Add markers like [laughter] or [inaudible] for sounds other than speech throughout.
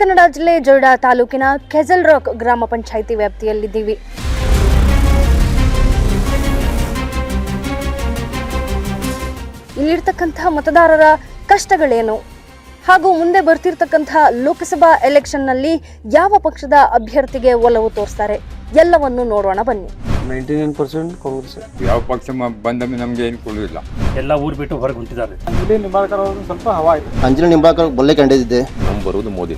ಕನ್ನಡ ಜಿಲ್ಲೆ ಜೊಯ್ಡಾ ತಾಲೂಕಿನ ಕೆಜಲ್ ರಾಕ್ ಗ್ರಾಮ ಪಂಚಾಯಿತಿ ವ್ಯಾಪ್ತಿಯಲ್ಲಿದ್ದೀವಿ. ಇಲ್ಲಿರ್ತಕ್ಕಂತಹ ಮತದಾರರ ಕಷ್ಟಗಳೇನು? ಹಾಗೂ ಮುಂದೆ ಬರ್ತಿರ್ತಕ್ಕಂತಹ ಲೋಕಸಭಾ ಎಲೆಕ್ಷನ್ನಲ್ಲಿ ಯಾವ ಪಕ್ಷದ ಅಭ್ಯರ್ಥಿಗೆ ಒಲವು ತೋರಿಸ್ತಾರೆ? ಎಲ್ಲವನ್ನು ನೋಡೋಣ ಬನ್ನಿ. Ninety nine percent Congress. ಯಾವ ಪಕ್ಷ ಬಂದ ನಮ್ಗೆ ಏನು ಕೊಡುವುದಿಲ್ಲ ಎಲ್ಲ ಊರ್ ಬಿಟ್ಟು ಹೊರಗೆ ಹೊಂಟಿದ್ದಾರೆ. ಅಂಜಲಿ ನಿಂಬಾಳ್ಕರ್ ಅವರು ಸ್ವಲ್ಪ ಹವಾ ಇದೆ. ಅಂಜಲಿ ನಿಂಬಾಳ್ಕರ್ ಬಲ್ಲೆ ಕಂಡಿದ್ದೆ. ನಮ್ ಬರುವುದು ಮೋದಿ.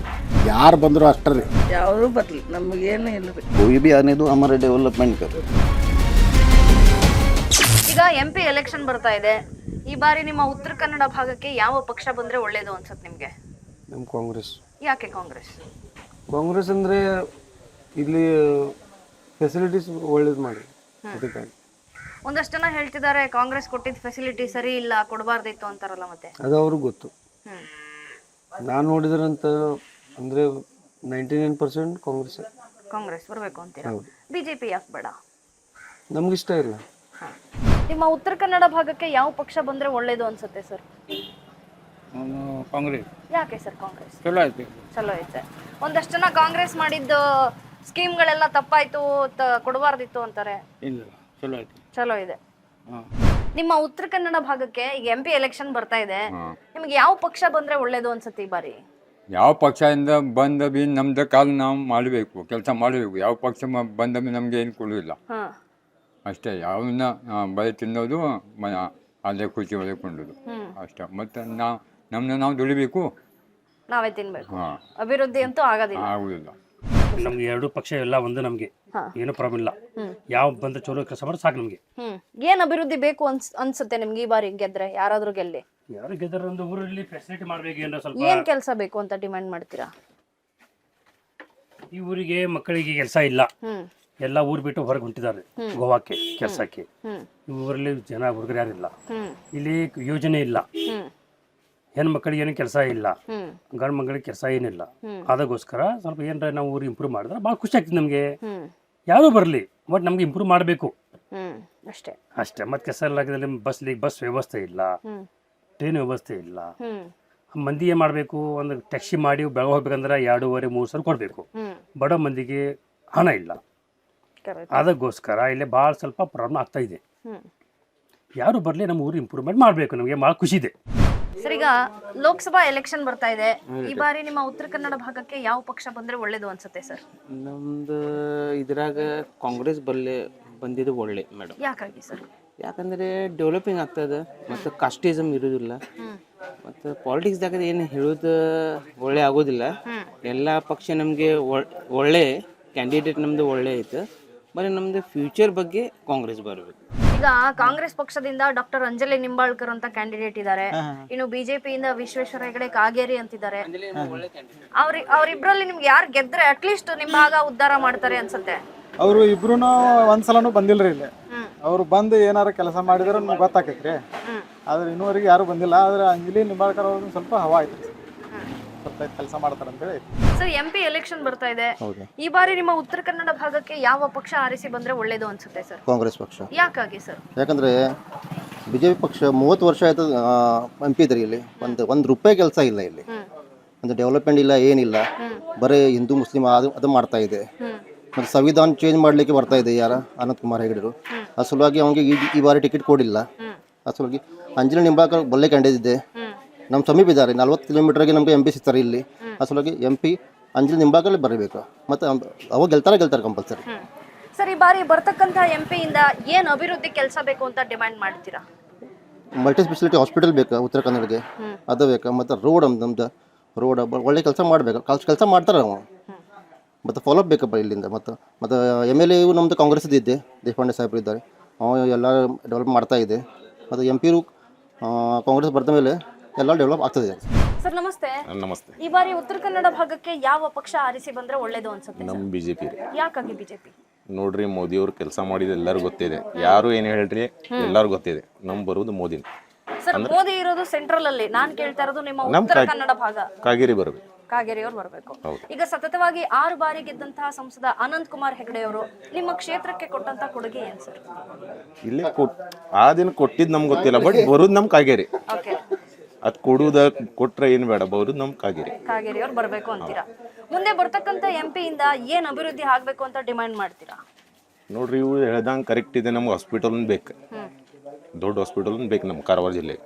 ಯಾರು ಬಂದ್ರು ಅಷ್ಟೇ ಯಾರು ಬರ್ಲಿ ನಮಗೇನು ಇಲ್ಲ ರೀ. ಬಿ ಅನ್ನೋದು ಅಮರ ಡೆವಲಪ್ಮೆಂಟ್ ಈಗ ಎಂ ಪಿ ಎಲೆಕ್ಷನ್ ಬರ್ತಾ ಇದೆ. ಈ ಬಾರಿ ನಿಮ್ಮ ಉತ್ತರ ಕನ್ನಡ ಭಾಗಕ್ಕೆ ಯಾವ ಪಕ್ಷ ಬಂದ್ರೆ ಒಳ್ಳೇದು ಅನ್ಸುತ್ತೆ ನಿಮಗೆ? ನಮ್ಮ ಕಾಂಗ್ರೆಸ್. ಯಾಕೆ ಕಾಂಗ್ರೆಸ್? ಕಾಂಗ್ರೆಸ್ ಅಂದರೆ ಇಲ್ಲಿ ಫೆಸಿಲಿಟೀಸ್ ಒಳ್ಳೇದು ಮಾಡಿ ಅದಕ್ಕಾಗಿ. ಒಂದಷ್ಟು ಜನ ಹೇಳ್ತಿದ್ದಾರೆ ಕಾಂಗ್ರೆಸ್ ಕೊಟ್ಟಿದ್ದ ಫೆಸಿಲಿಟಿ ಸರಿ ಇಲ್ಲ ಕೊಡಬಾರ್ದಿತ್ತು ಅಂತಾರಲ್ಲ ಮತ್ತೆ? ಅದು ಅವ್ರಿಗೆ ಗೊತ್ತು. ನಾನು ನೋಡಿದ್ರಂತ ಅಂದ್ರೆ ninety nine percent Congress. Congress ಬರಬೇಕು ಅಂತೀರಾ? ಹೌದು. ಬಿಜೆಪಿ ಯಾಕೆ ಬೇಡ? ನಮ್ಗೆ ಇಷ್ಟ ಇಲ್ಲ ನಿಮ್ಮ ಉತ್ತರ ಕನ್ನಡ ಭಾಗಕ್ಕೆ ಯಾವ ಪಕ್ಷ ಬಂದ್ರೆ ಒಳ್ಳೇದು ಅನ್ಸುತ್ತೆ ಸರ್? ಕಾಂಗ್ರೆಸ್. ಯಾಕೆ ಸರ್ ಕಾಂಗ್ರೆಸ್? ಚಲೋ ಐತೆ ಚಲೋ ಐತೆ. ಒಂದಷ್ಟು ಜನ ಕಾಂಗ್ರೆಸ್ ಮಾಡಿದ್ದು ಸ್ಕೀಮ್ಗಳೆಲ್ಲ ತಪ್ಪಾಯ್ತು ತ- ಕೊಡಬಾರ್ದಿತ್ತು ಅಂತಾರೆ. ಇಲ್ಲ ಚಲೋ ಆಯ್ತು. ಚಲೋ ಇದೆ. ಹಾಂ. ನಿಮ್ಮ ಉತ್ತರ ಕನ್ನಡ ಭಾಗಕ್ಕೆ ಈಗ ಎಂ ಪಿ ಎಲೆಕ್ಷನ್ ಬರ್ತಾ ಇದೆ. ನಿಮ್ಗೆ ಯಾವ ಪಕ್ಷ ಬಂದ್ರೆ ಒಳ್ಳೇದು ಅನ್ಸುತ್ತೆ ಈ ಬಾರಿ? ಯಾವ ಪಕ್ಷದಿಂದ ಬಂದ ಬಿ ನಮ್ದು ಕಾಲ ನಾವು ಮಾಡಬೇಕು ಕೆಲಸ ಮಾಡಬೇಕು. ಯಾವ ಪಕ್ಷ ಮ- ಬಂದ ಬಿ ನಮಗೆ ಏನು ಕೊಡುವುದಿಲ್ಲ. ಹಾ. ಅಷ್ಟೇ ಯಾವನ್ನ ಬಯ ತಿನ್ನೋದು ಮ ಅಲ್ಲೇ ಖುಷಿ ಹೊಡೆಕೊಂಡೋದು ಹ್ಮ್. ಅಷ್ಟೇ. ಮತ್ತೆ ನಾವು ನಮ್ಮನ್ನ ನಾವು ದುಡಿಬೇಕು. ನಾವೇ ತಿನ್ಬೇಕು. ಹಾಂ. ಅಭಿವೃದ್ಧಿ ಅಂತೂ ಆಗೋದಿಲ್ಲ. ಆಗುದಿಲ್ಲ. ನಮ್ಗೆ ಎರಡು ಪಕ್ಷ ಎಲ್ಲ ಒಂದು ನಮ್ಗೆ. ಹಾ. ಏನು ಪ್ರಾಬ್ಲಮ್ ಇಲ್ಲ. ಯಾವ ಬಂದ ಚಲೋ ಕೆಲಸ ಮಾಡಿ ಸಾಕು ನಮ್ಗೆ. ಹ್ಮ್. ಏನ್ ಅಭಿವೃದ್ಧಿ ಬೇಕು ಅನ್ಸ್ ಅನ್ಸುತ್ತೆ ನಿಮ್ಗೆ ಈ ಬಾರಿ ಗೆದ್ರೆ? ಯಾರಾದ್ರೂ ಗೆಲ್ಲಿ? ಯಾರು ಒಂದು ಊರಲ್ಲಿ ಫೆಸಿಲಿಟಿ ಮಾಡ್ಬೇಕು ಏನೋ ಸ್ವಲ್ಪ ಏನ್ ಕೆಲಸ ಬೇಕು ಅಂತ ಡಿಮ್ಯಾಂಡ್ ಮಾಡ್ತೀರಾ? ಈ ಊರಿಗೆ ಮಕ್ಕಳಿಗೆ ಕೆಲಸ ಇಲ್ಲ. ಹ್ಮ್. ಎಲ್ಲ ಊರ್ ಬಿಟ್ಟು ಹೊರಗೆ ಹೊಂಟಿದ್ದಾರೆ. ಗೋವಾಕ್ಕೆ ಕೆಲಸಕ್ಕೆ. ಹ್ಮ್. ಈ ಊರಲ್ಲಿ ಜನ ಹುಡುಗರು ಯಾರಿಲ್ಲ ಹ್ಮ್. ಇಲ್ಲಿ ಯೋಜನೆ ಇಲ್ಲ. ಹ್ಮ್. ಹೆಣ್ಣು ಮಕ್ಕಳಿಗೆ ಏನು ಕೆಲಸ ಇಲ್ಲ. ಗಂಡು ಮಕ್ಕಳಿಗೆ ಕೆಲಸ ಏನಿಲ್ಲ. ಅದಕ್ಕೋಸ್ಕರ ಸ್ವಲ್ಪ ಏನರ ನಾವು ಊರು ಇಂಪ್ರೂವ್ ಮಾಡಿದ್ರೆ ಭಾಳ ಖುಷಿ ಆಗ್ತದೆ ನಮಗೆ. ಯಾರೂ ಬರಲಿ ಬಟ್ ನಮ್ಗೆ ಇಂಪ್ರೂವ್ ಮಾಡಬೇಕು. ಅಷ್ಟೇ. ಅಷ್ಟೇ. ಮತ್ತೆ ಕೆಸರಲ್ಲಿ ಬಸ್ ಬಸ್ ವ್ಯವಸ್ಥೆ ಇಲ್ಲ. ಟ್ರೈನ್ ವ್ಯವಸ್ಥೆ ಇಲ್ಲ. ಮಂದಿ ಏನು ಮಾಡಬೇಕು? ಒಂದು ಟ್ಯಾಕ್ಸಿ ಮಾಡಿ ಬೆಳಗ್ಗೆ ಹೋಗ್ಬೇಕಂದ್ರೆ ಎರಡೂವರೆ ಮೂರು ಸಾವಿರ ಕೊಡಬೇಕು. ಬಡ ಮಂದಿಗೆ ಹಣ ಇಲ್ಲ. ಅದಕ್ಕೋಸ್ಕರ ಇಲ್ಲಿ ಭಾಳ ಸ್ವಲ್ಪ ಪ್ರಾಬ್ಲಮ್ ಆಗ್ತಾ ಇದೆ. ಯಾರು ಬರಲಿ ನಮ್ಮ ಊರು ಇಂಪ್ರೂವ್ಮೆಂಟ್ ಮಾಡಬೇಕು. ನಮಗೆ ಭಾಳ ಖುಷಿ ಇದೆ. ಸರ್ ಈಗ ಲೋಕಸಭಾ ಎಲೆಕ್ಷನ್ ಬರ್ತಾ ಇದೆ. ಈ ಬಾರಿ ನಿಮ್ಮ ಉತ್ತರ ಕನ್ನಡ ಭಾಗಕ್ಕೆ ಯಾವ ಪಕ್ಷ ಬಂದ್ರೆ ಒಳ್ಳೇದು ಅನ್ಸುತ್ತೆ ಸರ್? ನಮ್ದು ಇದ್ರಾಗ ಕಾಂಗ್ರೆಸ್ ಬರಲಿ ಬಂದಿದ್ದು ಒಳ್ಳೆ ಮೇಡಮ್. ಯಾಕಾಗಿ ಸರ್? ಯಾಕಂದ್ರೆ ಡೆವಲಪಿಂಗ್ ಆಗ್ತದೆ ಮತ್ತು ಕಾಸ್ಟಿಸಮ್ ಇರೋದಿಲ್ಲ. ಮತ್ತು ಪಾಲಿಟಿಕ್ಸ್ದಾಗ ಏನು ಹೇಳೋದು ಒಳ್ಳೆ ಆಗೋದಿಲ್ಲ. ಎಲ್ಲ ಪಕ್ಷ ನಮಗೆ ಒಳ್ಳೆ ಕ್ಯಾಂಡಿಡೇಟ್ ನಮ್ದು ಒಳ್ಳೆ ಐತೆ. ಬರೀ ನಮ್ಮದು ಫ್ಯೂಚರ್ ಬಗ್ಗೆ ಕಾಂಗ್ರೆಸ್ ಬರಬೇಕು. ಈಗ ಕಾಂಗ್ರೆಸ್ ಪಕ್ಷದಿಂದ ಡಾಕ್ಟರ್ ಅಂಜಲಿ ನಿಂಬಾಳ್ಕರ್ ಅಂತ ಕ್ಯಾಂಡಿಡೇಟ್ ಇದ್ದಾರೆ ಇನ್ನು ಬಿಜೆಪಿಯಿಂದ ವಿಶ್ವೇಶ್ವರ ಹೆಗಡೆ ಕಾಗೇರಿ ಅಂತಿದ್ದಾರೆ. ಅವ್ರಿ ಅವ್ರಿಬ್ರಲ್ಲಿ ನಿಮ್ಗೆ ಯಾರು ಗೆದ್ರೆ ಅಟ್ಲೀಸ್ಟ್ ನಿಮ್ ಭಾಗ ಉದ್ಧಾರ ಮಾಡ್ತಾರೆ ಅನ್ಸುತ್ತೆ? ಅವರು ಇಬ್ರು ಒಂದ್ಸಲನು ಬಂದಿಲ್ರಿ ಇಲ್ಲಿ. ಅವ್ರು ಬಂದು ಏನಾರು ಕೆಲಸ ಮಾಡಿದ್ರೆ ನಮ್ಗೆ ಗೊತ್ತಾಕೈತ್ರಿ. ಆದ್ರೆ ಇನ್ನೂವರೆಗೆ ಯಾರು ಬಂದಿಲ್ಲ. ಆದ್ರೆ ಅಂಜಲಿ ನಿಂಬಾಳ್ಕರ್ ಅವ್ರದ್ದು ಸ್ವಲ್ಪ ಹವಾ ಐತ್ರಿ ಸ್ವಲ್ಪ ಕೆಲಸ ಮಾಡ್ತಾರೆ ಅಂತೇಳಿ ಐತಿ. ಸರ್ ಎಂ ಪಿ ಎಲೆಕ್ಷನ್ ಬರ್ತಾ ಇದೆ. ಈ ಬಾರಿ ನಿಮ್ಮ ಉತ್ತರ ಕನ್ನಡ ಭಾಗಕ್ಕೆ ಯಾವ ಪಕ್ಷ ಆರಿಸಿ ಬಂದ್ರೆ ಒಳ್ಳೇದು ಅನ್ಸುತ್ತೆ ಸರ್? ಕಾಂಗ್ರೆಸ್ ಪಕ್ಷ. ಯಾಕಾಗಿ ಸರ್? ಯಾಕಂದ್ರೆ ಬಿಜೆಪಿ ಜೆ ಪಿ ಪಕ್ಷ ಮೂವತ್ತು ವರ್ಷ ಆಯ್ತು ಎಂ ಪಿ ಇದ್ರಿ ಇಲ್ಲಿ. ಒಂದು ಒಂದು ರೂಪಾಯಿ ಕೆಲಸ ಇಲ್ಲ ಇಲ್ಲಿ. ಒಂದು ಡೆವಲಪ್ಮೆಂಟ್ ಇಲ್ಲ ಏನಿಲ್ಲ. ಬರೀ ಹಿಂದೂ ಮುಸ್ಲಿಂ ಅದು ಅದು ಮಾಡ್ತಾ ಇದೆ. ಮತ್ತು ಸಂವಿಧಾನ ಚೇಂಜ್ ಮಾಡಲಿಕ್ಕೆ ಬರ್ತಾ ಇದೆ ಯಾರ? ಅನಂತ್ ಕುಮಾರ್ ಹೆಗಡೆರು. ಆ ಸಲುವಾಗಿ ಅವನಿಗೆ ಈ ಈ ಬಾರಿ ಟಿಕೆಟ್ ಕೊಡಿಲ್ಲ. ಅಸಲವಾಗಿ ಆ ಸಲುವಾಗಿ ಅಂಜಲಿ ನಿಂಬಾಕ ಬಲ್ಲೆ ಕಂಡಿದ್ದೆ ನಮ್ಮ ಸಮೀಪ ಇದ್ದಾರೆ. ನಲ್ವತ್ತು ಕಿಲೋಮೀಟರ್ಗೆ ನಮಗೆ ಎಂ ಪಿ ಸಿಗ್ತಾರೆ ಇಲ್ಲಿ. ಆ ಸಲುವಾಗಿ ಎಂ ಪಿ ಅಂಜಲಿ ನಿಂಬಾಕಲ್ಲಿ ಬರಬೇಕು. ಮತ್ತು ಅವಾಗ ಗೆಲ್ತಾರೆ ಗೆಲ್ತಾರೆ ಕಂಪಲ್ಸರಿ ಸರ್ ಈ ಬಾರಿ ಬರ್ತಕ್ಕಂಥ ಎಂ ಇಂದ ಏನು ಅಭಿವೃದ್ಧಿ ಕೆಲಸ ಬೇಕು ಅಂತ ಡಿಮ್ಯಾಂಡ್ ಮಾಡ್ತೀರಾ? ಮಲ್ಟಿ ಸ್ಪೆಷಾಲಿಟಿ ಹಾಸ್ಪಿಟಲ್ ಬೇಕು ಉತ್ತರ ಕನ್ನಡಗೆ. ಅದು ಬೇಕು. ಮತ್ತು ರೋಡ್ ನಮ್ದು ರೋಡ್ ಒಳ್ಳೆ ಕೆಲಸ ಮಾಡಬೇಕು. ಕೆಲಸ ಕೆಲಸ ಮಾಡ್ತಾರೆ ಅವ. ಮತ್ತು ಫಾಲೋಅಪ್ ಬೇಕಪ್ಪ ಇಲ್ಲಿಂದ. ಮತ್ತು ಮತ್ತು ಎಂ ಎಲ್ ಎ ನಮ್ಮದು ಕಾಂಗ್ರೆಸ್ದು ಇದ್ದೆ ದೇಶಪಾಂಡೆ ಸಾಹೇಬರು ಇದ್ದಾರೆ. ಅವ ಎಲ್ಲ ಡೆವಲಪ್ ಮಾಡ್ತಾ ಇದೆ. ಮತ್ತು ಎಂ ಪಿರು ಕಾಂಗ್ರೆಸ್ ಬರ್ದ ಮೇಲೆ ಎಲ್ಲ ಡೆವಲಪ್ ಆಗ್ತದೆ. ಸರ್ ನಮಸ್ತೆ. ನಮಸ್ತೆ. ಈ ಬಾರಿ ಉತ್ತರ ಕನ್ನಡ ಭಾಗಕ್ಕೆ ಯಾವ ಪಕ್ಷ ಆರಿಸಿ ಬಂದ್ರೆ ಒಳ್ಳೇದು ಅನ್ಸುತ್ತೆ ನಮ್ಮ ಬಿಜೆಪಿ ಜೆ ಪಿ ರೀ. ಯಾಕಾಗಿ ಬಿಜೆಪಿ? ನೋಡ್ರಿ ಮೋದಿಯವ್ರು ಕೆಲಸ ಮಾಡಿದ ಎಲ್ಲರಿಗೂ ಗೊತ್ತಿದೆ. ಯಾರು ಏನು ಹೇಳ್ರಿ? ಎಲ್ಲರಿಗೂ ಗೊತ್ತಿದೆ. ನಮ್ ಬರುವುದು ಮೋದಿ. ಸರ್ ಮೋದಿ ಇರೋದು ಸೆಂಟ್ರಲ್ ಅಲ್ಲಿ. ನಾನ್ ಕೇಳ್ತಾ ಇರೋದು ನಿಮ್ಮ ನಮ್ ಉತ್ತರ ಕನ್ನಡ ಭಾಗ. ಕಾಗೇರಿ ಬರಬೇಕು ಕಾಗೇರಿ ಅವ್ರು ಬರಬೇಕು. ಹೌದು. ಈಗ ಸತತವಾಗಿ ಆರು ಬಾರಿ ಗೆದ್ದಂತಹ ಸಂಸದ ಅನಂತ್ ಕುಮಾರ್ ಹೆಗಡೆ ಅವರು ನಿಮ್ಮ ಕ್ಷೇತ್ರಕ್ಕೆ ಕೊಟ್ಟಂತ ಕೊಡುಗೆ ಏನ್ ಸರ್? ಇಲ್ಲಿ ಕೊಟ್ ಆ ದಿನ ಕೊಟ್ಟಿದ್ ನಮ್ಗೆ ಗೊತ್ತಿಲ್ಲ ಬಟ್ ಬರೋದು ನಮ್ ಕಾಗೇರಿ. ಓಕೆ ಅದು ಕೊಡುವುದ ಕೊಟ್ರೆ ಏನು ಬೇಡ ಬರೋದು ನಮ್ಮ ಕಾಗೇರಿ. ಕಾಗೇರಿ ಅವ್ರು ಬರ್ಬೇಕು ಅಂತೀರಾ? ಮುಂದೆ ಬರ್ತಕ್ಕಂಥ ಎಂ ಇಂದ ಏನ್ ಅಭಿವೃದ್ಧಿ ಆಗ್ಬೇಕು ಅಂತ ಡಿಮ್ಯಾಂಡ್ ಮಾಡ್ತೀರಾ? ನೋಡ್ರಿ ಇವು ಹೇಳ್ದಂಗೆ ಕರೆಕ್ಟ್ ಇದೆ ನಮ್ಗೆ ಹಾಸ್ಪಿಟಲ್ ಬೇಕು. ದೊಡ್ಡ ಹಾಸ್ಪಿಟಲ್ ಬೇಕು ನಮ್ಮ ಕಾರವಾರ ಜಿಲ್ಲೆಗೆ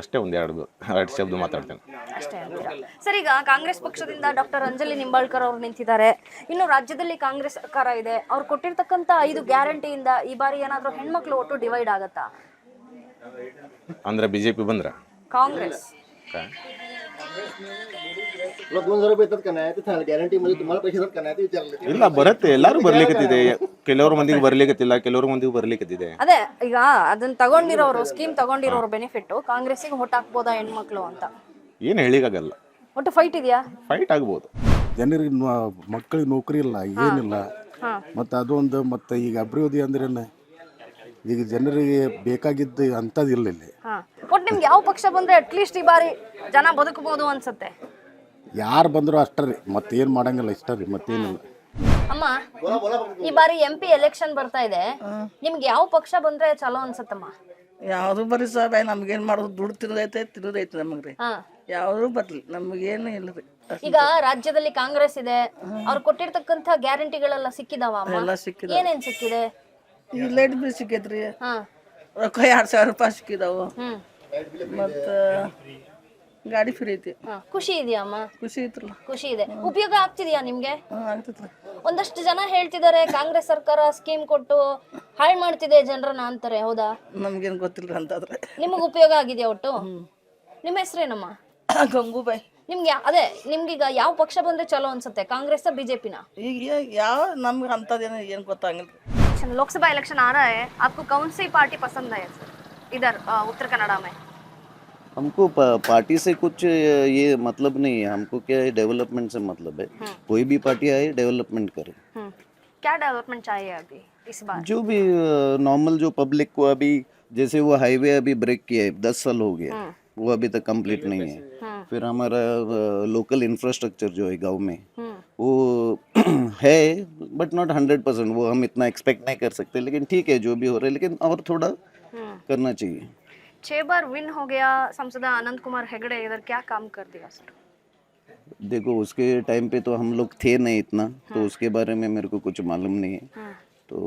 ಅಷ್ಟೇ ಒಂದು ಎರಡು ಎರಡು ಶಬ್ದ ಮಾತಾಡ್ತೇನೆ. ಅಷ್ಟೇ ಅಂತೀರಾ? ಸರ್ ಈಗ ಕಾಂಗ್ರೆಸ್ ಪಕ್ಷದಿಂದ ಡಾಕ್ಟರ್ ಅಂಜಲಿ ನಿಂಬಾಳ್ಕರ್ ಅವರು ನಿಂತಿದ್ದಾರೆ. ಇನ್ನು ರಾಜ್ಯದಲ್ಲಿ ಕಾಂಗ್ರೆಸ್ ಸರ್ಕಾರ ಇದೆ. ಅವ್ರು ಕೊಟ್ಟಿರ್ತಕ್ಕಂಥ ಐದು ಗ್ಯಾರಂಟಿಯಿಂದ ಈ ಬಾರಿ ಏನಾದ್ರೂ ಹೆಣ್ಮಕ್ಳು ಒಟ್ಟು ಡಿವೈಡ್ ಆಗತ್ತಾ? ಅಂದ್ರೆ ಬಿಜೆಪಿ ಜೆ ಪಿ ಬಂದ್ರೆ ಕಾಂಗ್ರೆಸ್ तुला दोन हजार रुपये येतात का नाही ते गॅरंटी मध्ये तुम्हाला पैसे येतात का नाही ते विचारलं ಇಲ್ಲ ಬರುತ್ತೆ ಎಲ್ಲರೂ ಬರ್ಲಿಕ್ಕತ್ತಿದೆ ಕೆಲವ್ರ ಮಂದಿಗೆ ಬರ್ಲಿಕ್ಕತ್ತಿಲ್ಲ ಕೆಲವ್ರ ಮಂದಿಗೆ ಬರ್ಲಿಕ್ಕತ್ತಿದೆ ಅದೇ ಈಗ ಅದನ್ನ ತಗೊಂಡಿರೋರು ಸ್ಕೀಮ್ ತಗೊಂಡಿರೋರು ಬೆನಿಫಿಟ್ ಕಾಂಗ್ರೆಸ್ಸಿಗೆ ಹೊಟ್ಟು ಹಾಕ್ಬೋದಾ ಹೆಣ್ಮಕ್ಳು ಅಂತ ಏನು ಹೇಳಿಕಾಗಲ್ಲ ಒಟ್ಟು ಫೈಟ್ ಇದೆಯಾ ಫೈಟ್ ಆಗ್ಬೋದು ಜನರಿಗೆ ಮಕ್ಕಳಿಗೆ ನೌಕರಿ ಇಲ್ಲ ಏನಿಲ್ಲ ಮತ್ತು ಅದೊಂದು ಮತ್ತು ಈಗ ಅಭಿವೃದ್ಧಿ ಅಂದ್ರೇನು ಈಗ ಜನರಿಗೆ ಬೇಕಾಗಿದ್ದು ಅಂಥದ್ದು ಇಲ್ಲ ಇಲ್ಲಿ ಹಾ ಒಟ್ಟು ನಿಮ್ಗೆ ಯಾವ ಪಕ್ಷ ಬಂದರೆ ಅಟ್ಲೀಸ್ಟ್ ಈ ಬಾರಿ ಜನ ಬದುಕಬಹುದು ಅನ್ಸುತ್ತೆ. ಯಾರು ಬಂದರೂ ಅಷ್ಟೇ ರೀ. ಮತ್ತೇನು ಮಾಡಂಗಿಲ್ಲ ಇಷ್ಟ ರೀ. ಮತ್ತೇನಿಲ್ಲ. ಅಮ್ಮ ಈ ಬಾರಿ ಎಂ ಪಿ ಎಲೆಕ್ಷನ್ ಬರ್ತಾ ಇದೆ. ನಿಮ್ಗೆ ಯಾವ ಪಕ್ಷ ಬಂದ್ರೆ ಚಲೋ ಅನ್ಸತ್ತಮ್ಮ? ಯಾವುದು ಬರೀ ಸಾಬ್ ನಮ್ಗೇನು ಮಾಡೋದು ದುಡ್ಡು ತಿರುದೈತೆ ತಿರುದೈತೆ ನಮಗೆ ರೀ. ಹಾ. ಯಾವುದು ಬರಲಿ ನಮಗೇನು ಇಲ್ಲ ರೀ. ಈಗ ರಾಜ್ಯದಲ್ಲಿ ಕಾಂಗ್ರೆಸ್ ಇದೆ. ಅವ್ರು ಕೊಟ್ಟಿರ್ತಕ್ಕಂಥ ಗ್ಯಾರಂಟಿಗಳೆಲ್ಲ ಸಿಕ್ಕಿದಾವ ಅಮ್ಮ? ಎಲ್ಲ ಸಿಕ್ಕಿದೆ ಏನೇನ್ ಸಿಕ್ಕಿದೆ? ಈಗ ಲೈಟ್ ಬಿಲ್ ಸಿಕ್ಕೈತ್ರಿ. ಹಾ. ರೊಕ್ಕ ಎರಡು ಸಾವಿರ ರೂಪಾಯಿ ಸಿಕ್ಕಿದಾವು. ಹ್ಮ್. ಮತ್ತು ಗಾಡಿ ಫ್ರೀ ಐತಿ ಹಾ ಖುಷಿ ಇದೆಯಾ ಅಮ್ಮ ಖುಷಿ ಐತ್ರಲ್ಲ ಖುಷಿ ಇದೆ ಉಪಯೋಗ ಆಗ್ತಿದ್ಯಾ ನಿಮ್ಗೆ ಹಾಂ ಆಗ್ತೈತ್ರಿ ಒಂದಷ್ಟು ಜನ ಹೇಳ್ತಿದ್ದಾರೆ ಕಾಂಗ್ರೆಸ್ ಸರ್ಕಾರ ಸ್ಕೀಮ್ ಕೊಟ್ಟು ಹಾಳು ಮಾಡ್ತಿದೆ ಜನರನ್ನ ಅಂತಾರೆ ಹೌದಾ ನಮ್ಗೇನು ಗೊತ್ತಿಲ್ಲ ಅಂತಾದ್ರೆ ನಿಮಗೆ ಉಪಯೋಗ ಆಗಿದೆಯಾ ಒಟ್ಟು ನಿಮ್ಮ ಹೆಸರೇನಮ್ಮ [coughs] ಗಂಗೂಬಾಯಿ ನಿಮ್ಗೆ ಯಾ- ಅದೇ ನಿಮ್ಗೀಗ ಯಾವ ಪಕ್ಷ ಬಂದ್ರೆ ಚಲೋ ಅನ್ಸುತ್ತೆ ಕಾಂಗ್ರೆಸ್ ಬಿಜೆಪಿನ ಈಗ ಯಾವ ನಮ್ಗೆ ಅಂಥದ್ದೇನು ಏನು ಗೊತ್ತಾಗಿಲ್ಲ लोकसभा इलेक्शन आ रहा है आपको कौन सी पार्टी पसंद है सर इधर उत्तर कन्नड़ा में। हमको पार्टी से कुछ ये मतलब नहीं है। हमको क्या है डेवलपमेंट से मतलब है। कोई भी पार्टी आए डेवलपमेंट करे। हम्म, क्या डेवलपमेंट चाहिए अभी इस बार? जो भी नॉर्मल जो पब्लिक को अभी जैसे वो हाईवे अभी ब्रेक किया है दस साल हो गया। वो अभी तक कंप्लीट नहीं है। फिर हमारा लोकल इंफ्रास्ट्रक्चर जो है गाँव में वो [clears throat] है बट नॉट हंड्रेड परसेंट वो हम इतना एक्सपेक्ट नहीं कर सकते लेकिन ठीक है जो भी हो रहा है। लेकिन और थोड़ा करना चाहिए। छह बार विन हो गया संसद अनंत कुमार हेगड़े इधर क्या काम कर दिया सर? देखो उसके टाइम पे तो हम लोग थे नहीं इतना तो उसके बारे में मेरे को कुछ मालूम नहीं है। तो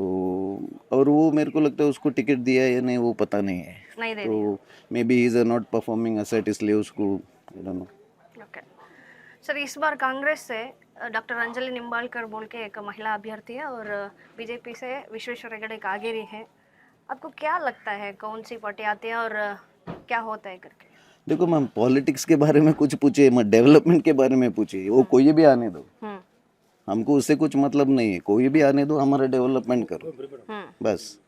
और वो मेरे को लगता है उसको टिकट दिया या नहीं वो पता नहीं है। नहीं तो maybe is not performing asset इसलिए उसको सर इस बार कांग्रेस से डॉक्टर अंजलि निम्बालकर बोल के एक महिला अभ्यर्थी है और बीजेपी से विश्वेश्वर हेगड़े कागेरी है। आपको क्या लगता है कौन सी पार्टी आती है और क्या होता है करके? देखो मैम पॉलिटिक्स के बारे में कुछ पूछे मत डेवलपमेंट के बारे में पूछे वो कोई भी आने दो। हम्म। हमको उससे कुछ मतलब नहीं है कोई भी आने दो हमारा डेवलपमेंट करो। हम्म। बस।